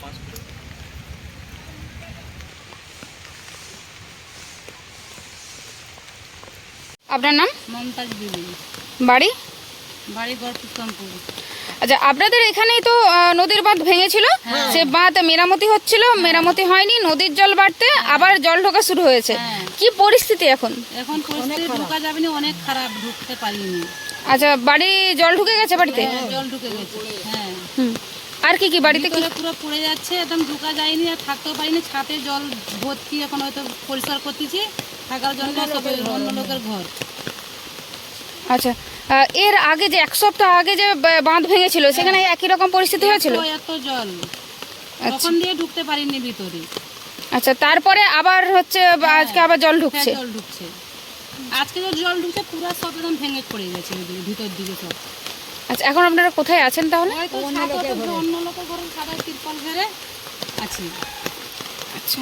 পাঁচ আপনার নাম? মমতাজ বিবি। বাড়ি? বাড়ি গড়পুস্তমপুর আচ্ছা আপনাদের এখানেই তো নদীর বাঁধ ভেঙেছিল? সে বাঁধ মেরামতি হচ্ছিল মেরামতি হয়নি নদীর জল বাড়তে আবার জল ঢোকা শুরু হয়েছে। হ্যাঁ। কি পরিস্থিতি এখন? এখন পরিস্থিতি ঢোকা যাবে না অনেক খারাপ ঢুকতে পারিনি। আচ্ছা বাড়ি জল ঢুকে গেছে বাড়িতে? হ্যাঁ, জল ঢুকে গেছে। হ্যাঁ। আর কি কি বাড়িতে কি? পুরো পড়ে যাচ্ছে একদম ঢোকা যায়নি আর থাকতেও পারিনি ছাতে জল ভর্তি এখন হয়তো পরিষ্কার করতেছি থাকার জন্য সব অন্য লোকের ঘর। আচ্ছা এর আগে যে এক সপ্তাহ আগে যে বাঁধ ভেঙেছিল সেখানে একই রকম পরিস্থিতি হয়েছিল? এত জল। তখন দিয়ে ঢুকতে পারিনি ভিতরে। আচ্ছা তারপরে আবার হচ্ছে আজকে আবার জল হ্যাঁ ঢুকছে জল ঢুকছে। আজকে যে জল ঢুকছে পুরো সব একদম ভেঙে পড়ে গেছে ভিতর দিকে সব। আচ্ছা এখন আপনারা কোথায় আছেন তাহলে? অন্য লোকের ঘরে। সাদা তিরপল ঘেরে আছি। আচ্ছা।